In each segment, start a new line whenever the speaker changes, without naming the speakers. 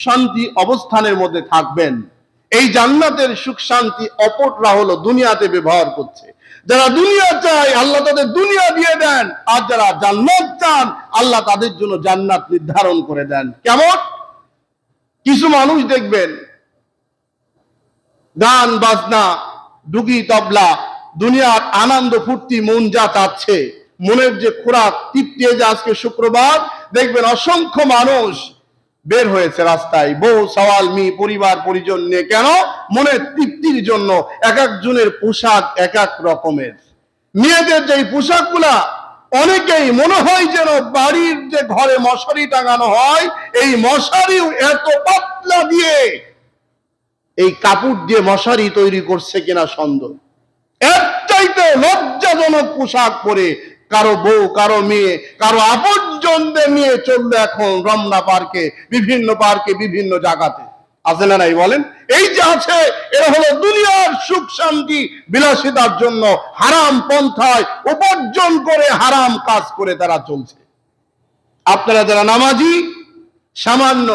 শান্তি অবস্থানের মধ্যে থাকবেন। এই জান্নাতের সুখ শান্তি অপররা হলো দুনিয়াতে ব্যবহার করছে। যারা দুনিয়া চায়, আল্লাহ তাদের দুনিয়া দিয়ে দেন। আর যারা জান্নাত চান, আল্লাহ তাদের জন্য জান্নাত নির্ধারণ করে দেন। কেমন? কিছু মানুষ দেখবেন, গান, বাজনা ডুগি তবলা, দুনিয়ার আনন্দ, ফুর্তি, মন যা চাচ্ছে, মনের যে খোরাক, তৃপ্তি যে আজকে শুক্রবার, দেখবেন অসংখ্য মানুষ বের হয়েছে রাস্তায়। বউ সওয়াল মি পরিবার, পরিজন নিয়ে কেন? মনের তৃপ্তির জন্য এক একজনের পোশাক এক এক রকমের। মেয়েদের যে পোশাকগুলা, অনেকেই মনে হয় যেন বাড়ির যে ঘরে মশারি টাঙানো হয়, এই মশারিও এত পাতলা দিয়ে এই কাপড় দিয়ে মশারি তৈরি করছে কিনা সন্দেহ। এর চাইতে লজ্জাজনক পোশাক পরে কারও বউ, কারও মেয়ে, কারও আপনজনদের নিয়ে চলল এখন রমনা পার্কে, বিভিন্ন পার্কে, বিভিন্ন জায়গাতে। আছে না নাই বলেন? এই যে আছে, এরা হলো দুনিয়ার সুখ শান্তি বিলাসিতার জন্য হারাম পন্থায় উপার্জন করে হারাম কাজ করে তারা চলছে। আপনারা যারা নামাজি, সামান্য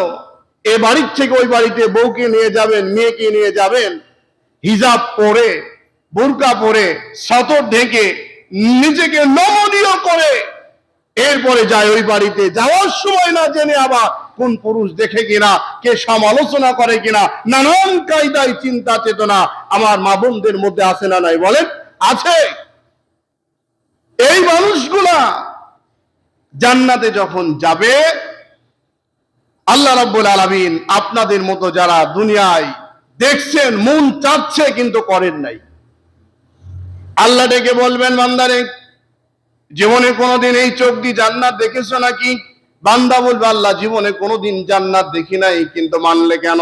এ বাড়ির থেকে ওই বাড়িতে বউকে নিয়ে যাবেন, মেয়েকে নিয়ে যাবেন, হিজাব পরে, বোরকা পরে, সতর ঢেকে নিজেকে নমনীয় করে এরপরে যায় ওই বাড়িতে। যাওয়ার সময় না জেনে আবার কোন পুরুষ দেখে কিনা, কে সমালোচনা করে কিনা, নানান কায়দায় চিন্তা, চেতনা আমার মা বোনদের মধ্যে আছে না নাই বলেন? আছে। এই মানুষগুলা জান্নাতে যখন যাবে, আল্লাহ রাব্বুল আলামিন আপনাদের মতো যারা দুনিয়ায় দেখছেন, মন চাচ্ছে কিন্তু করেন নাই। আল্লাহ ডেকে বলবেন, বান্দারে, জীবনে কোনোদিন এই চোখ দিয়ে জান্নাত দেখেছ নাকি? বান্দা বলবে, আল্লাহ, জীবনে কোনোদিন জান্নাত দেখি নাই, কিন্তু মানলে কেন?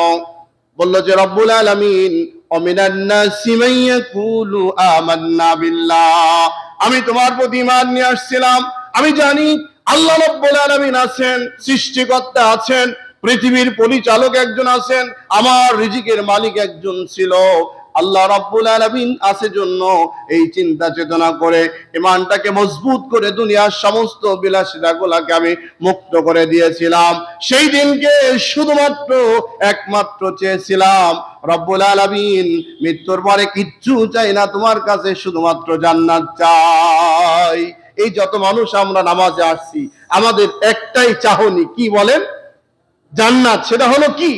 বলল যে, রব্বুল আলামিন মান আমি তোমার প্রতি ঈমান নিয়ে আসছিলাম। আমি জানি আল্লাহ রব্বুল আলামিন আছেন, সৃষ্টিকর্তা আছেন, পৃথিবীর পরিচালক একজন আছেন, আমার রিজিকের মালিক একজন ছিল। আল্লাহ রাব্বুল আলামিন আছে জন্য এই চিন্তা চেতনা করে, ইমানটাকে মজবুত করে দুনিয়ার সমস্ত বিলাসিতাগুলোকে আমি মুক্ত করে দিয়েছিলাম। সেই দিনকে শুধুমাত্র একমাত্র চেয়েছিলাম, রব্বুল আলামিন, মৃত্যুর পরে কিচ্ছু চাই না, তোমার কাছে শুধুমাত্র জান্নাত চাই। এই যত মানুষ আমরা নামাজে আসছি, আমাদের একটাই চাহনি কি বলেন? জান্নাত। সেটা হলো কি?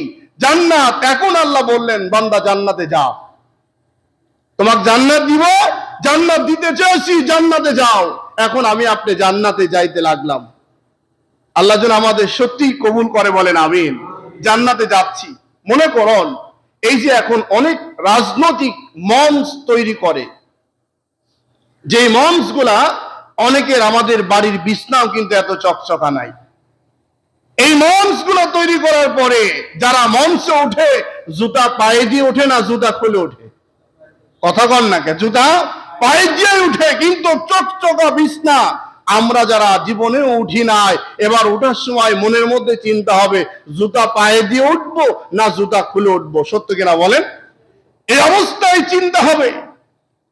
জান্নাত। এখন আল্লাহ বললেন, বান্দা জান্নাতে যা। তোমাকে জান্নাত দিব, জান্নাত দিতে চেয়েছি, জান্নাতে যাও। এখন আমি আপনি জান্নাতে যাইতে লাগলাম। আল্লাহ যেন আমাদের সত্যি কবুল করে বলেন, আমিন। জান্নাতে যাচ্ছি। মনে করুন, এই যে এখন অনেক রাজনৈতিক মঞ্চ তৈরি করে। যে মঞ্চগুলা অনেকের আমাদের বাড়ির বিছনাও কিন্তু এত চকচকা নাই। এই মঞ্চগুলো তৈরি করার পরে যারা মঞ্চে ওঠে, জুতা পায়ে দিয়ে ওঠে না, জুতা খুলে ওঠে? কথা কন না কে, জুতা পায়ে দিয়ে উঠে কিন্তু চকচকা বিছনা। আমরা যারা জীবনে উঠি নাই, এবার ওঠার সময় মনের মধ্যে চিন্তা হবে, জুতা পায়ে দিয়ে উঠবো না জুতা খুলে উঠবো? সত্য কিনা বলেন? এই অবস্থায় চিন্তা হবে।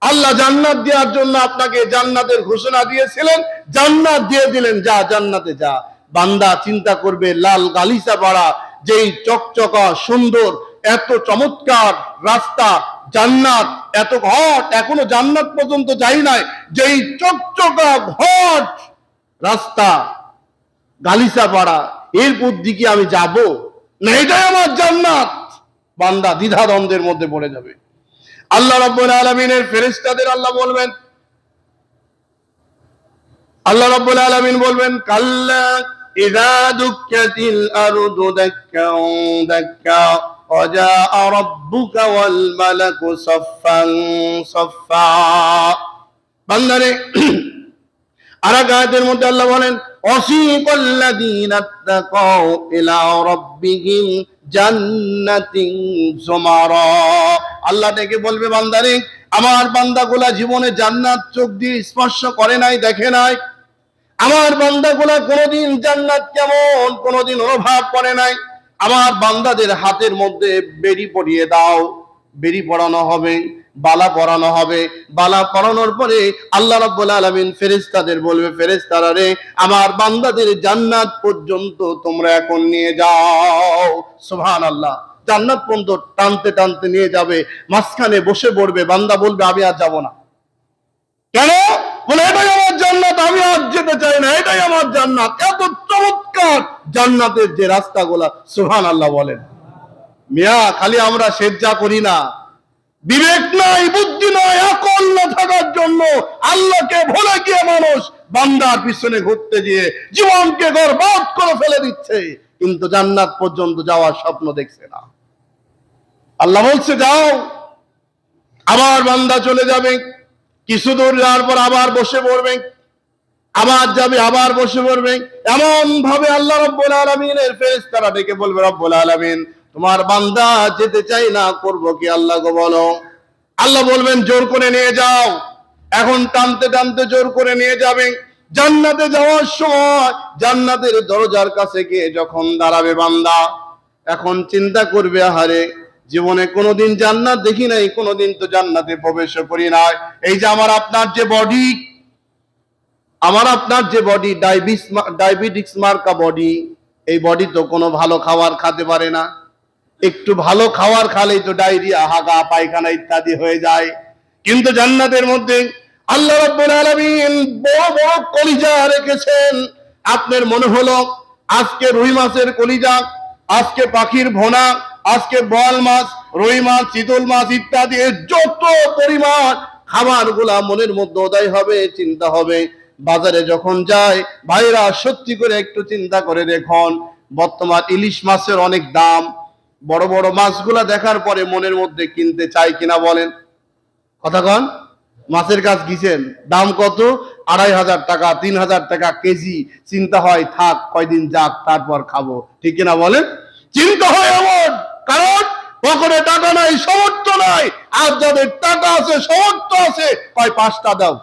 আল্লাহ জান্নাত দেওয়ার জন্য আপনাকে জান্নাতের ঘোষণা দিয়েছিলেন, জান্নাত দিয়ে দিলেন, যা জান্নাতে যা। বান্দা চিন্তা করবে, লাল গালিচা পাড়া যেই চকচকা সুন্দর এত চমৎকার রাস্তা, জান্নাত, এত ঘট এখনও জান্নাত পর্যন্ত যাই নাই, যেই চকচকা ঘট রাস্তা গালিচা পাড়া এরপর দিকে আমি যাব? না, এটাই আমার জান্নাত। বান্দা দ্বিধাদ্বন্দ্বের মধ্যে পড়ে যাবে। আল্লাহ রাব্বুল আলামিনের ফেরেশতাদের আল্লাহ বলবেন, আল্লাহ রাব্বুল আলামিন বলবেন, কাল্লা ইযা দুক্কাতিল আরদু দাক্কাও দাক্কা। وجاء ربك والملك صفا صفا বান্দারে আর এক আয়াতের মধ্যে আল্লাহ বলেন অসীকল্লাযীনা তাকাও ইলা রাব্বিহিম জান্নাতিন জুমারা আল্লাহ ডেকে বলবে বান্দারে আমার বান্দাগুলা জীবনে জান্নাত চোখ দিয়ে স্পর্শ করে নাই দেখে নাই আমার বান্দাগুলা কোনোদিন জান্নাত কেমন কোনোদিন অনুভব করে নাই আমার বান্দাদের হাতের মধ্যে বেরি পরিয়ে দাও। বেরি পড়ানো হবে, বালা পরানো হবে। বালা পরানোর পরে আল্লাহ রাব্বুল আলামিন ফেরেশতাদের বলবে, ফেরেশতারা রে, আমার বান্দাদের জান্নাত পর্যন্ত তোমরা এখন নিয়ে যাও। সুবহানাল্লাহ। জান্নাত পর্যন্ত টানতে টানতে নিয়ে যাবে। মাঝখানে বসে পড়বে, বান্দা বলবে, আমি আর যাব না। কেন বলে এটাই আমার জান্নাত আমি আর যেতে চাই না, এটাই আমার জান্নাত। এত চমৎকার জান্নাতের যে রাস্তাগুলা সুহান আল্লাহ বলেন। মিয়া, খালি আমরা সেজ্জা করি না। বিবেক নাই, বুদ্ধি নয় আকল না থাকার জন্য আল্লাহকে ভুলে গিয়ে মানুষ বান্দার পিছনে ঘুরতে গিয়ে জীবনকে গর্বাদ করে ফেলে দিচ্ছে। কিন্তু জান্নাত পর্যন্ত যাওয়ার স্বপ্ন দেখছে না। আল্লাহ বলছে, যাও, আবার বান্দা চলে যাবে। কিছু দূর যাওয়ার পর আবার বসে পড়বে আবার যাবে আবার বসে পড়বে, এমন ভাবে আল্লাহ রব্বুল আলমিনের ফেরেশতারা ডেকে বলবে, রব্বুল আলমিন, তোমার বান্দা যেতে চাই না, করব কি আল্লাহ গো বলো? আল্লাহ বলবেন, জোর করে নিয়ে যাও। এখন টানতে টানতে জোর করে নিয়ে যাবে। জান্নাতে যাওয়ার সময় জান্নাতের দরজার কাছে গিয়ে যখন দাঁড়াবে বান্দা, এখন চিন্তা করবে, আহারে, জীবনে কোনোদিন জান্নাত দেখি নাই, কোনোদিন তো জান্নাতে প্রবেশ করি নাই। এই যে আমার আপনার যে বডি আমার আপনার যে বডি ডায়াবিস ডায়াবেটিক্স মার্কা বডি এই বডি তো কোনো ভালো খাবার খেতে পারে না। একটু ভালো খাবার খালেই তো ডায়রিয়া হাগা, পায়খানা ইত্যাদি হয়ে যায়। কিন্তু জান্নাতের মধ্যে আল্লাহ রাব্বুল আলামিন বড় বড় কলিজা রেখেছেন। আপনার মনে হলো, আজকে রুই মাছের কলিজা, আজকে পাখির ভোনা, আজকে বল মাছ, রুই মাছ, চিতল মাছ ইত্যাদি যত পরিমাণ খাবারগুলা মনের মধ্যে উদয় হবে, চিন্তা হবে। বাজারে যখন যায়, ভাইরা সত্যি করে একটু চিন্তা করে দেখুন, বর্তমান ইলিশ মাছের অনেক দাম। বড় বড় মাছগুলা দেখার পরে মনের মধ্যে কিনতে চাই কিনা বলেন। কথা কন, মাছের কাজ গিয়েছেন দাম কত? আড়াই হাজার টাকা, তিন হাজার টাকা কেজি। চিন্তা হয়, থাক, কয়দিন যাক, তারপর খাব। ঠিক কিনা বলেন? চিন্তা হয় এমন, কারণ পকেটে টাকা নাই, সমর্থ নাই। আর যাদের টাকা আছে, সমর্থ আছে, কয় পাঁচটা দাও।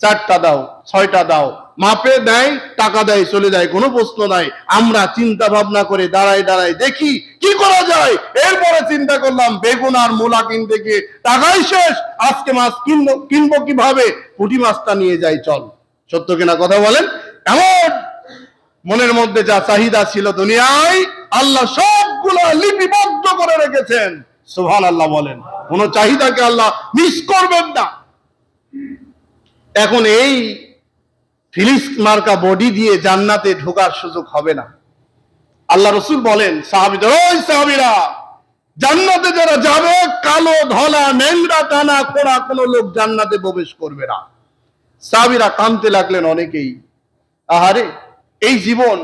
চারটা দাও, ছয়টা দাও। মাপে দেয়, টাকা দেয়, চলে যায়, কোনো প্রশ্ন নাই। আমরা চিন্তা ভাবনা করে দাঁড়াই দাঁড়াই দেখি কি করা যায়। এরপরে চিন্তা করলাম, বেগুন আর মূলা কিনতে গিয়ে টাকাই শেষ। আজকে মাছ কিনবো কিনবো কীভাবে? পুঁটি মাছটা নিয়ে যাই, চল। সত্য কিনা কথা বলেন? এমন মনের মধ্যে যা চাহিদা ছিল দুনিয়ায়, আল্লাহ সবগুলো লিপিবদ্ধ করে রেখেছেন। সুহান আল্লাহ বলেন। কোন চাহিদাকে আল্লাহ মিস করবেন না। এখন এই ফিলিস মার্কা বডি দিয়ে জান্নাতে ঢোকার সুযোগ হবে না। আল্লাহ রসুল বলেন সাহাবিরা, জান্নাতে যারা যাবে, কালো ধলা নেংরা টানা, খোড়া, কোনো লোক জান্নাতে প্রবেশ করবে না। সাহাবিরা কানতে লাগলেন অনেকেই। আহারে, এই জীবন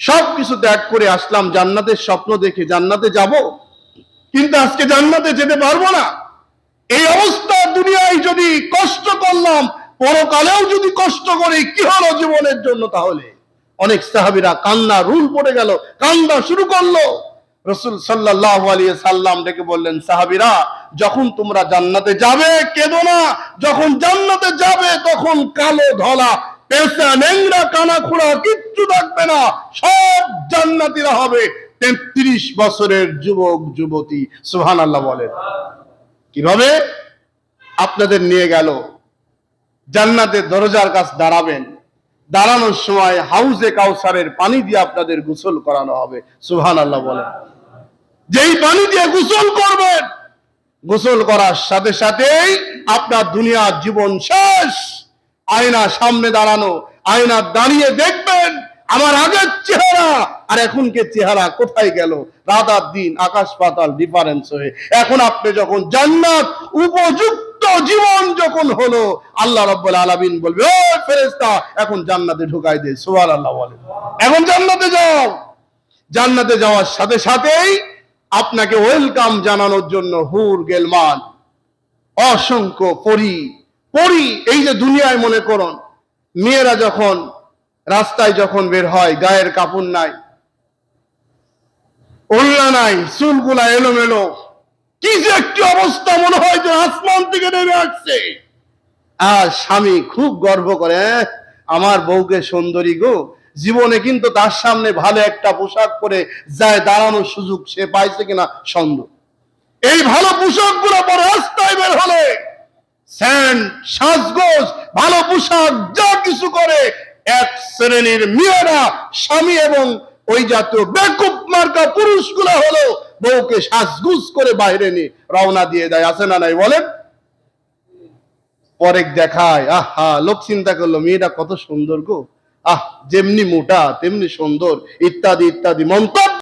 সব কিছু ত্যাগ করে আসলাম, জান্নাতের স্বপ্ন দেখে জান্নাতে যাব, কিন্তু আজকে জান্নাতে যেতে পারব না। এই অবস্থা দুনিয়ায় যদি কষ্ট করলাম, পরকালেও যদি কষ্ট করি, কি হলো জীবনের জন্য তাহলে? অনেক সাহাবিরা কান্না, রুল পড়ে গেল কান্না শুরু করল। রসুল সাল্লাহ আলিয়া সাল্লাম ডেকে বললেন, সাহাবিরা, যখন তোমরা জান্নাতে যাবে, কেঁদো না। যখন জান্নাতে যাবে, তখন কালো ধলা পেশা নেংরা কানা খোড়া, কিচ্ছু থাকবে না। সব জান্নাতিরা হবে। তেত্রিশ বছরের যুবক, যুবতী সুহান আল্লাহ বলেন। কীভাবে? আপনাদের নিয়ে গেল। জান্নাতের দরজার কাছ দাঁড়াবেন। দাঁড়ানোর সময় হাউজে কাউসারের পানি দিয়ে আপনাদের গোসল করানো হবে। সুহান আল্লাহ বলেন। যেই পানি দিয়ে গোসল করবেন, গোসল করার সাথে সাথেই আপনার দুনিয়ার জীবন শেষ। আয়না সামনে দাঁড়ানো, আয়না দাঁড়িয়ে দেখবেন, আমার আগের চেহারা আর এখনকে চেহারা কোথায় গেল? রাত আর দিন আকাশ পাতাল ডিফারেন্স হয়ে। এখন আপনি যখন জান্নাত উপযুক্ত জীবন যখন হলো, আল্লাহ রব্বুল আলামিন বলবে, ও ফেরেশতা, এখন জান্নাতে ঢুকাই দে। সুবহানাল্লাহ বলে এখন জান্নাতে যাও। জান্নাতে যাওয়ার সাথে সাথেই আপনাকে ওয়েলকাম জানানোর জন্য হুর গেলমান, অসংখ্য পরি পরি, এই যে দুনিয়ায় মনে করুন, মেয়েরা যখন রাস্তায় যখন বের হয়, গায়ের কাপড় নাই ওল্লা নাই চুলগুলা এলোমেলো। কি যে একটি অবস্থা মনে হয় যে আসমান থেকে নেমে আসছে। আর স্বামী খুব গর্ব করে "এহ, আমার বউকে সুন্দরী গো। জীবনে কিন্তু তার সামনে ভালো একটা পোশাক পরে যায় দাঁড়ানোর সুযোগ সে পাইছে কিনা সন্দেহ। এই ভালো পোশাকগুলো পরে রাস্তায় বের হলে স্যান্ড সাজগোজ ভালো পোশাক যা কিছু করে এক শ্রেণির মেয়েরা স্বামী এবং ওই জাতীয় বেকুব মার্কা পুরুষগুলো হলো বউকে সাজগুজ করে বাইরে নি রওনা দিয়ে দেয়, আছে না নাই বলেন? পরে দেখায়, আহা, লোক চিন্তা করল, মেয়েটা কত সুন্দর গো। আহ, যেমনি মোটা, তেমনি সুন্দর, ইত্যাদি ইত্যাদি মন্তব্য